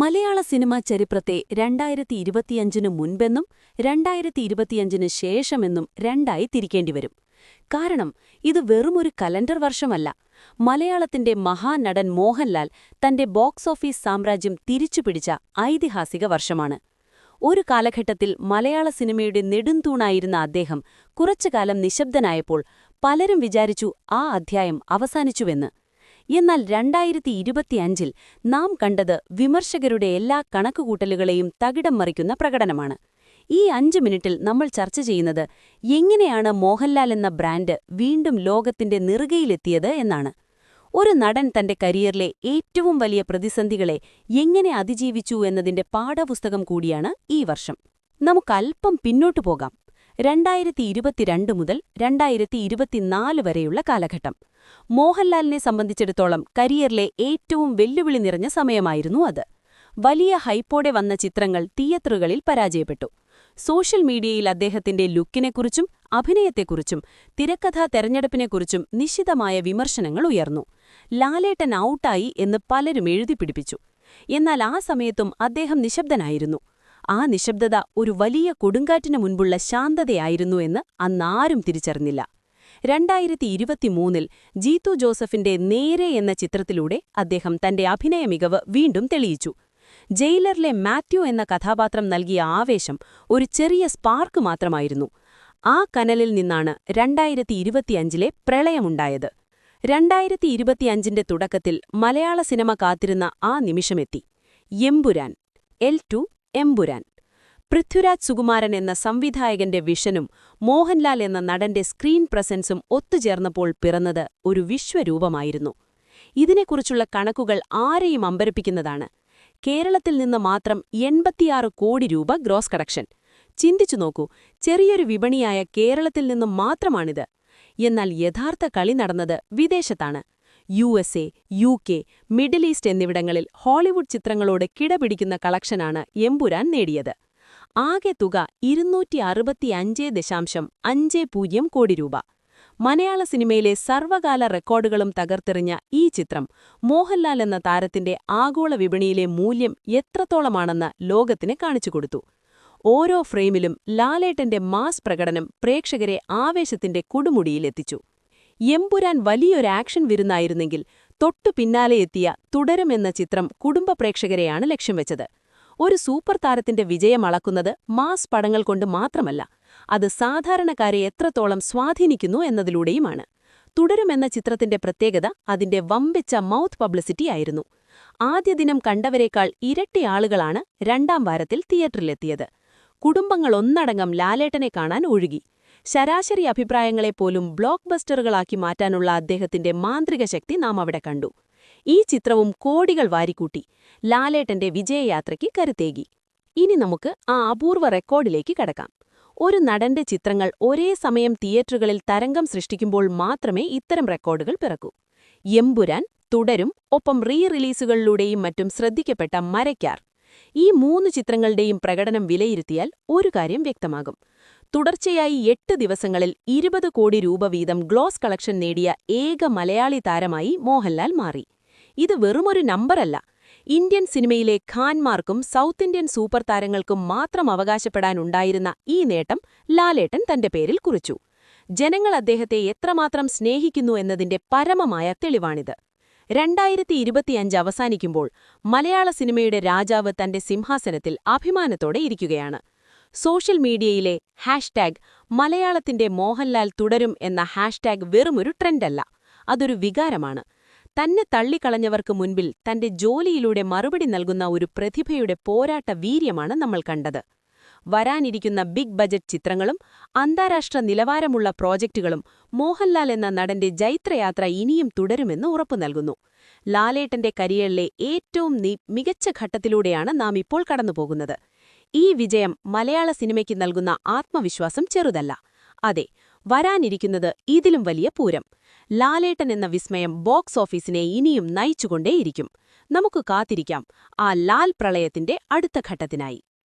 മലയാള cinema ചരിത്രത്തെ രണ്ടായിരത്തി ഇരുപത്തിയഞ്ചിനു മുൻപെന്നും രണ്ടായിരത്തി ഇരുപത്തിയഞ്ചിന് ശേഷമെന്നും രണ്ടായി തിരിക്കേണ്ടിവരും. കാരണം ഇത് വെറുമൊരു കലണ്ടർ വർഷമല്ല. മലയാളത്തിന്റെ മഹാനടൻ മോഹൻലാൽ തന്റെ ബോക്സ് ഓഫീസ് സാമ്രാജ്യം തിരിച്ചുപിടിച്ച ഐതിഹാസിക വർഷമാണ്. ഒരു കാലഘട്ടത്തിൽ മലയാള സിനിമയുടെ നെടുന്തൂണായിരുന്ന അദ്ദേഹം കുറച്ചുകാലം നിശബ്ദനായപ്പോൾ പലരും വിചാരിച്ചു ആ അധ്യായം അവസാനിച്ചുവെന്ന്. എന്നാൽ രണ്ടായിരത്തി ഇരുപത്തിയഞ്ചിൽ നാം കണ്ടത് വിമർശകരുടെ എല്ലാ കണക്കുകൂട്ടലുകളെയും തകിടം മറിക്കുന്ന പ്രകടനമാണ്. ഈ അഞ്ച് മിനിറ്റിൽ നമ്മൾ ചർച്ച ചെയ്യുന്നത് എങ്ങനെയാണ് മോഹൻലാൽ എന്ന ബ്രാൻഡ് വീണ്ടും ലോകത്തിന്റെ നിറുകയിലെത്തിയത് എന്നാണ്. ഒരു നടൻ തന്റെ കരിയറിലെ ഏറ്റവും വലിയ പ്രതിസന്ധികളെ എങ്ങനെ അതിജീവിച്ചു എന്നതിന്റെ പാഠപുസ്തകം കൂടിയാണ് ഈ വർഷം. നമുക്കല്പം പിന്നോട്ടു പോകാം. രണ്ടായിരത്തി ഇരുപത്തിരണ്ട് മുതൽ രണ്ടായിരത്തി ഇരുപത്തിനാല് വരെയുള്ള കാലഘട്ടം. മോഹൻലാലിനെ സംബന്ധിച്ചിടത്തോളം കരിയറിലെ ഏറ്റവും വെല്ലുവിളി നിറഞ്ഞ സമയമായിരുന്നു അത്. വലിയ ഹൈപ്പോടെ വന്ന ചിത്രങ്ങൾ തിയേറ്ററുകളിൽ പരാജയപ്പെട്ടു. സോഷ്യൽ മീഡിയയിൽ അദ്ദേഹത്തിന്റെ ലുക്കിനെക്കുറിച്ചും അഭിനയത്തെക്കുറിച്ചും തിരക്കഥാ തെരഞ്ഞെടുപ്പിനെക്കുറിച്ചും നിശിതമായ വിമർശനങ്ങൾ ഉയർന്നു. ലാലേട്ടൻ ഔട്ടായി എന്ന് പലരും എഴുതിപ്പിടിപ്പിച്ചു എന്നാൽ ആ സമയത്തും അദ്ദേഹം നിശബ്ദനായിരുന്നു. ആ നിശബ്ദത ഒരു വലിയ കൊടുങ്കാറ്റിനു മുൻപുള്ള ശാന്തതയായിരുന്നു എന്ന് അന്നാരും തിരിച്ചറിഞ്ഞില്ല. രണ്ടായിരത്തി ഇരുപത്തിമൂന്നിൽ ജീത്തു ജോസഫിന്റെ നേരെ എന്ന ചിത്രത്തിലൂടെ അദ്ദേഹം തന്റെ അഭിനയ മികവ് വീണ്ടും തെളിയിച്ചു. ജയിലറിലെ മാത്യു എന്ന കഥാപാത്രം നൽകിയ ആവേശം ഒരു ചെറിയ സ്പാർക്ക് മാത്രമായിരുന്നു. ആ കനലിൽ നിന്നാണ് രണ്ടായിരത്തി ഇരുപത്തിയഞ്ചിലെ പ്രളയമുണ്ടായത്. രണ്ടായിരത്തി ഇരുപത്തിയഞ്ചിന്റെ തുടക്കത്തിൽ മലയാള സിനിമ കാത്തിരുന്ന ആ നിമിഷമെത്തി. എമ്പുരാൻ എൽ ടു എമ്പുരാൻ പൃഥ്വിരാജ് സുകുമാരൻ എന്ന സംവിധായകന്റെ വിഷനും മോഹൻലാൽ എന്ന നടന്റെ സ്ക്രീൻ പ്രസൻസും ഒത്തുചേർന്നപ്പോൾ പിറന്നത് ഒരു വിശ്വരൂപമായിരുന്നു. ഇതിനെക്കുറിച്ചുള്ള കണക്കുകൾ ആരെയും അമ്പരപ്പിക്കുന്നതാണ്. കേരളത്തിൽ നിന്ന് മാത്രം എൺപത്തിയാറ് കോടി രൂപ ഗ്രോസ് കടക്ഷൻ ചിന്തിച്ചു നോക്കൂ ചെറിയൊരു വിപണിയായ കേരളത്തിൽ നിന്നും മാത്രമാണിത്. എന്നാൽ യഥാർത്ഥ കളി നടന്നത് വിദേശത്താണ്. U S A U K middle east എന്നിവിടങ്ങളിൽ ഹോളിവുഡ് ചിത്രങ്ങളോട് കിടപിടിക്കുന്ന കളക്ഷനാണ് എമ്പുരാൻ നേടിയത്. ആകെ തുക ഇരുന്നൂറ്റി അറുപത്തിയഞ്ച് ദശാംശം അഞ്ച് പൂജ്യം കോടി രൂപ. മലയാള സിനിമയിലെ സർവകാല റെക്കോർഡുകളും തകർത്തെറിഞ്ഞ ഈ ചിത്രം മോഹൻലാൽ എന്ന താരത്തിന്റെ ആഗോള വിപണിയിലെ മൂല്യം എത്രത്തോളമാണെന്ന് ലോകത്തിന് കാണിച്ചുകൊടുത്തു ഓരോ ഫ്രെയിമിലും ലാലേട്ടന്റെ മാസ് പ്രകടനം പ്രേക്ഷകരെ ആവേശത്തിന്റെ കൊടുമുടിയിലെത്തിച്ചു. എമ്പുരാൻ വലിയൊരു ആക്ഷൻ വിരുന്നായിരുന്നെങ്കിൽ തൊട്ടു പിന്നാലെ എത്തിയ തുടരും എന്ന ചിത്രം കുടുംബ പ്രേക്ഷകരെയാണ് ലക്ഷ്യം വെച്ചത്. ഒരു സൂപ്പർ താരത്തിന്റെ വിജയം അളക്കുന്നത് മാസ് പടങ്ങൾ കൊണ്ട് മാത്രമല്ല അത് സാധാരണക്കാരെ എത്രത്തോളം സ്വാധീനിക്കുന്നു എന്നതിലൂടെയുമാണ്. തുടരുമെന്ന ചിത്രത്തിന്റെ പ്രത്യേകത അതിന്റെ വമ്പിച്ച മൗത്ത് പബ്ലിസിറ്റി ആയിരുന്നു. ആദ്യ ദിനം കണ്ടവരേക്കാൾ ഇരട്ടി ആളുകളാണ് രണ്ടാം വാരത്തിൽ തിയേറ്ററിലെത്തിയത്. കുടുംബങ്ങളൊന്നടങ്കം ലാലേട്ടനെ കാണാൻ ഒഴുകി. ശരാശരി അഭിപ്രായങ്ങളെപ്പോലും ബ്ലോക്ക് ബസ്റ്ററുകളാക്കി മാറ്റാനുള്ള അദ്ദേഹത്തിന്റെ മാന്ത്രിക ശക്തി നാം അവിടെ കണ്ടു. ഈ ചിത്രവും കോടികൾ വാരിക്കൂട്ടി. ലാലേട്ടന്റെ വിജയയാത്രയ്ക്ക് കരുത്തേകി. ഇനി നമുക്ക് ആ അപൂർവ റെക്കോർഡിലേക്ക് കടക്കാം. ഒരു നടന്റെ ചിത്രങ്ങൾ ഒരേ സമയം തിയേറ്ററുകളിൽ തരംഗം സൃഷ്ടിക്കുമ്പോൾ മാത്രമേ ഇത്തരം റെക്കോർഡുകൾ പിറക്കൂ. എമ്പുരാൻ തുടരും ഒപ്പം റീ റിലീസുകളിലൂടെയും മറ്റും ശ്രദ്ധിക്കപ്പെട്ട മരയ്ക്കാർ ഈ മൂന്ന് ചിത്രങ്ങളുടെയും പ്രകടനം വിലയിരുത്തിയാൽ ഒരു കാര്യം വ്യക്തമാകും. തുടർച്ചയായി എട്ട് ദിവസങ്ങളിൽ ഇരുപത് കോടി രൂപ വീതം ഗ്ലോസ് കളക്ഷൻ നേടിയ ഏക മലയാളി താരമായി മോഹൻലാൽ മാറി. ഇത് വെറുമൊരു നമ്പറല്ല. ഇന്ത്യൻ സിനിമയിലെ ഖാൻമാർക്കും സൗത്ത് ഇന്ത്യൻ സൂപ്പർ താരങ്ങൾക്കും മാത്രം അവകാശപ്പെടാനുണ്ടായിരുന്ന ഈ നേട്ടം ലാലേട്ടൻ തന്റെ പേരിൽ കുറിച്ചു. ജനങ്ങൾ അദ്ദേഹത്തെ എത്രമാത്രം സ്നേഹിക്കുന്നു എന്നതിന്റെ പരമമായ തെളിവാണിത്. രണ്ടായിരത്തി ഇരുപത്തിയഞ്ച് അവസാനിക്കുമ്പോൾ മലയാള സിനിമയുടെ രാജാവ് തന്റെ സിംഹാസനത്തിൽ അഭിമാനത്തോടെ ഇരിക്കുകയാണ്. സോഷ്യൽ മീഡിയയിലെ ഹാഷ്ടാഗ് മലയാളത്തിന്റെ മോഹൻലാൽ തുടരും എന്ന ഹാഷ്ടാഗ് വെറുമൊരു ട്രെൻഡല്ല. അതൊരു വികാരമാണ്. തന്നെ തള്ളിക്കളഞ്ഞവർക്ക് മുൻപിൽ തന്റെ ജോലിയിലൂടെ മറുപടി നൽകുന്ന ഒരു പ്രതിഭയുടെ പോരാട്ട വീര്യമാണ് നമ്മൾ കണ്ടത്. വരാനിരിക്കുന്ന ബിഗ് ബജറ്റ് ചിത്രങ്ങളും അന്താരാഷ്ട്ര നിലവാരമുള്ള പ്രോജക്റ്റുകളും മോഹൻലാൽ എന്ന നടന്റെ ജൈത്രയാത്ര ഇനിയും തുടരുമെന്ന് ഉറപ്പു നൽകുന്നു. ലാലേട്ടന്റെ കരിയറിലെ ഏറ്റവും മികച്ച ഘട്ടത്തിലൂടെയാണ് നാം ഇപ്പോൾ കടന്നുപോകുന്നത്. ഈ വിജയം മലയാള സിനിമയ്ക്ക് നൽകുന്ന ആത്മവിശ്വാസം ചെറുതല്ല. അതെ വരാനിരിക്കുന്നത് ഇതിലും വലിയ പൂരം. ലാലേട്ടൻ എന്ന വിസ്മയം ബോക്സ് ഓഫീസിനെ ഇനിയും നയിച്ചുകൊണ്ടേയിരിക്കും. നമുക്ക് കാത്തിരിക്കാം ആ ലാൽ പ്രളയത്തിന്റെ അടുത്ത ഘട്ടത്തിനായി.